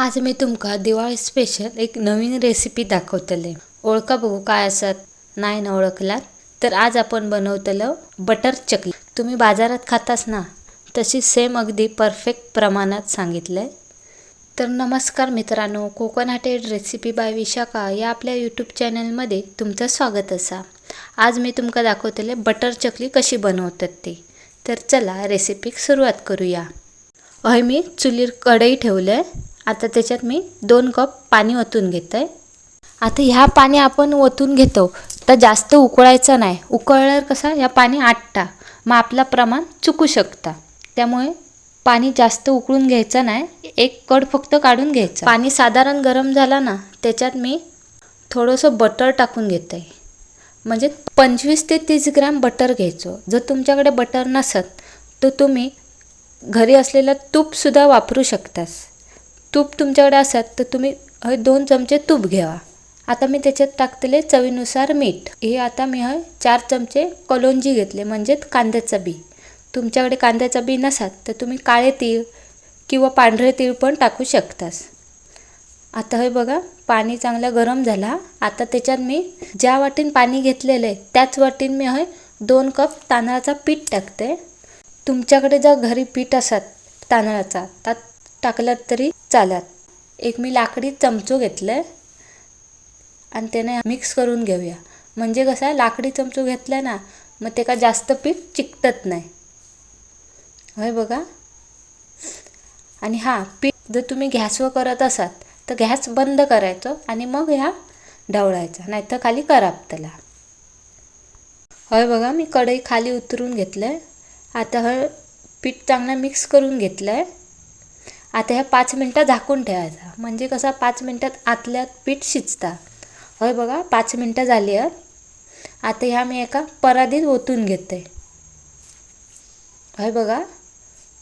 आज मी तुमका दिवाळी स्पेशल एक नवीन रेसिपी दाखवतले. ओळखा बघू काय असत? नाही ना ओळखलात? तर आज आपण बनवतलं बटर चकली. तुम्ही बाजारात खातास ना? तशी सेम अगदी परफेक्ट प्रमाणात सांगितलं. आहे तर नमस्कार मित्रांनो कोकणाटेड रेसिपी बाय विशाखा या आपल्या यूट्यूब चॅनलमध्ये तुमचं स्वागत असा. आज मी तुमका दाखवतले बटर चकली कशी बनवतात ते. तर चला रेसिपीक सुरुवात करूया. अहे मी चुलीर कढई ठेवलं आहे आता त्याच्यात मी दोन कप पाणी ओतून घेत आहे आता ह्या पाणी आपण ओतून घेतो तर जास्त उकळायचं नाही. उकळल्यावर कसा ह्या पाणी आटता. मग आपला प्रमाण चुकू शकता. त्यामुळे पाणी जास्त उकळून घ्यायचं नाही एक कड फक्त काढून घ्यायचं. पाणी साधारण गरम झाला ना त्याच्यात मी थोडंसं बटर टाकून घेत आहे म्हणजे पंचवीस ते तीस ग्रॅम बटर घ्यायचो. जर तुमच्याकडे बटर नसत तर तुम्ही घरी असलेलं तूपसुद्धा वापरू शकतास. तूप तुमच्याकडे असत तर तुम्ही हय दोन चमचे तूप घ्यावा. आता मी त्याच्यात टाकतले चवीनुसार मीठ. हे आता मी हय चार चमचे कलोंजी घेतले म्हणजेच कांद्याचा बी. तुमच्याकडे कांद्याचा बी नसात तर तुम्ही काळे तीळ किंवा पांढरे तीळ पण टाकू शकतास. आता हे बघा पाणी चांगलं गरम झाला. आता त्याच्यात मी ज्या वाटीन पाणी घेतलेलं आहे त्याच वाटीन मी हय दोन कप तांदळाचा पीठ टाकते. तुमच्याकडे जर घरी पीठ असत तांदळाचा त्यात टाकलात तरी चालत. एक मी लाकडी चमचो घेतलं आहे आणि त्याने मिक्स करून घेऊया. म्हणजे कसं आहे लाकडी चमचो घेतला ना मग ते का जास्त पीठ चिकटत नाही. होय बघा. आणि हां पीठ जर तुम्ही गॅसवर करत असाल तर गॅस बंद करायचो आणि मग ह्या ढवळायचा नाहीतर खाली कराबतला होय बघा मी कढई खाली उतरून घेतलं आहे आता हळ पीठ चांगलं मिक्स करून घेतलं आहे आता ह्या पाच मिनटं झाकून ठेवायचा. म्हणजे कसं पाच मिनटात आतल्यात पीठ शिजता. होय बघा पाच मिनटं झाली आहेत. आता ह्या मी एका पराधीत ओतून घेते. होय बघा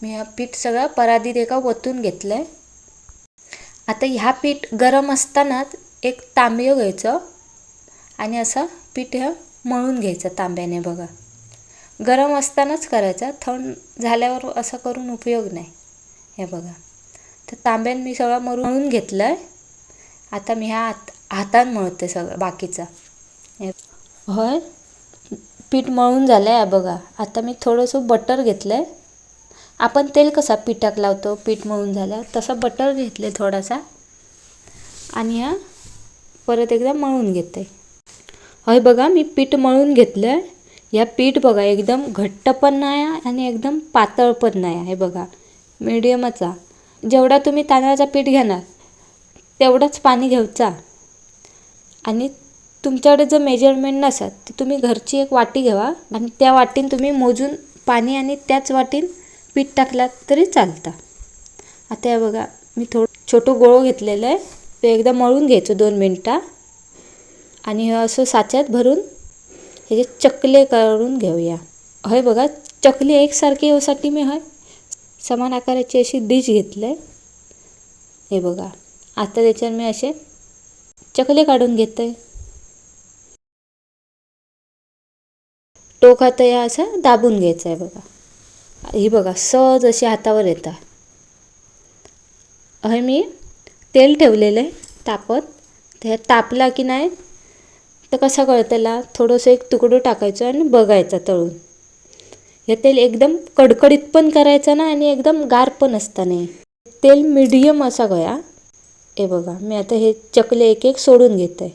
मी हा पीठ सगळं पराधीत एका ओतून घेतलं आहे आता ह्या पीठ गरम असतानाच एक तांब्य घ्यायचं आणि असं पीठ हे मळून घ्यायचं तांब्याने बघा. गरम असतानाच करायचं थंड झाल्यावर असं करून उपयोग नाही. हे बघा. तर तांब्याने मी सगळं मळून घेतलं आहे आता मी ह्या हात हातान मळते सगळं बाकीचं. हे होय? पीठ मळून झालं आहे बघा. आता मी थोडंसं बटर घेतलं आहे आपण तेल कसा पिठाक लावतो पीठ मळून झालं तसं बटर घेतले थोडासा. आणि हा परत एकदा मळून घेते. होय बघा मी पीठ मळून घेतलं आहे या पीठ बघा एकदम घट्ट पण नाही आणि एकदम पातळ पण नाही आहे बघा मिडियमचा जेवढा तुम्ही तांदळाचा पीठ घेणार तेवढंच पाणी घ्यायचा आणि तुमच्याकडे जर मेजरमेंट नसत तर तुम्ही घरची एक वाटी घ्यावा आणि त्या वाटीन तुम्ही मोजून पाणी आणि त्याच वाटीन पीठ टाकलात तरी चालतं. आता हे बघा मी थोडं छोटं गोळं घेतलेलं आहे. ते एकदा मळून घ्यायचं दोन मिनटा. आणि हे असं साच्यात भरून हे चकले करून घेऊया. हय बघा चकली एकसारखी होसाठी मी हय समान आकाराची अशी डिश घेतलं आहे हे बघा आता त्याच्यावर मी असे चकले काढून घेते टोक आता या असं दाबून घ्यायचं आहे बघा. ही बघा सहज अशी हातावर येतात हे मी तेल ठेवलेलं आहे तापत. ते तापला की नाही तर कसं कळतेला थोडंसं एक तुकडं टाकायचं आणि बघायचं तळून. हे तेल एकदम कडकडीत पण करायचं ना आणि एकदम गार पण असतं नाही. तेल मिडियम असा गया. हे बघा मी आता हे चकले एक एक सोडून घेत. आहे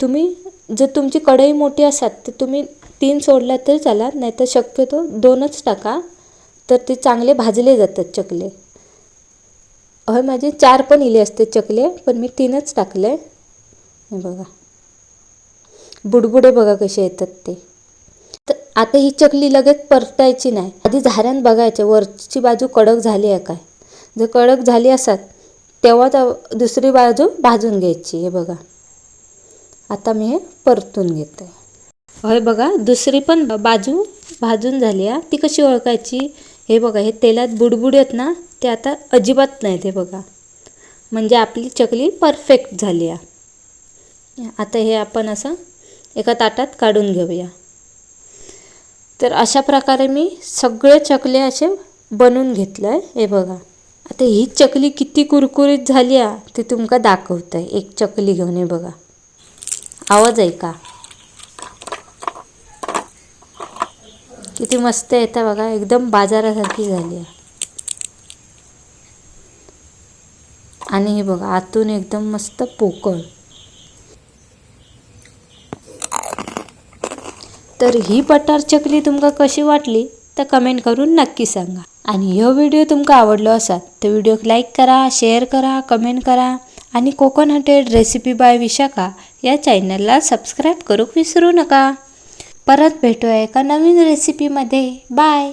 तुम्ही जर तुमची कढई मोठी असात तर तुम्ही तीन सोडला तरी नाही नाहीतर शक्यतो दोनच टाका तर ते चांगले भाजले जातात चकले. हय माझे चार पण इले असते चकले पण मी तीनच टाकले. हे बघा. बुडबुडे बघा कसे येतात ते. आता ही चकली लगेच परतायची नाही. आधी झाऱ्यान बघायचे वरची बाजू कडक झाली आहे काय? जर कडक झाली असत तेव्हाच दुसरी बाजू भाजून घ्यायची हे बघा. आता मी हे परतून घेते. होय बघा दुसरी पण बाजू भाजून झाली आहे. ती कशी ओळखायची? हे बघा हे तेलात बुडबुड आहेत ना ते आता अजिबात नाही ते बघा. म्हणजे आपली चकली परफेक्ट झाली आहे. आता हे आपण असं एका ताटात काढून घेऊया. तर अशा प्रकारे मी सगळे चकले असे बनवून घेतलं आहे हे बघा. आता ही चकली किती कुरकुरीत झाली आ ती तुमका दाखवतंय. एक चकली घेऊन हे बघा. आवाज ऐका. किती मस्त येतं बघा. एकदम बाजारासारखी झाली आहे आणि हे बघा आतून एकदम मस्त पोकळ. तर ही बटर चकली तुमका कशी वाटली तर कमेंट करून नक्की सांगा. आणि ह्यो व्हिडिओ तुमका आवडलो असा तर व्हिडिओक लाईक करा शेअर करा कमेंट करा आणि कोकोनटेड रेसिपी बाय विशाखा या चॅनलला सबस्क्राईब करूक विसरू नका. परत भेटूया एका नवीन रेसिपीमध्ये. बाय!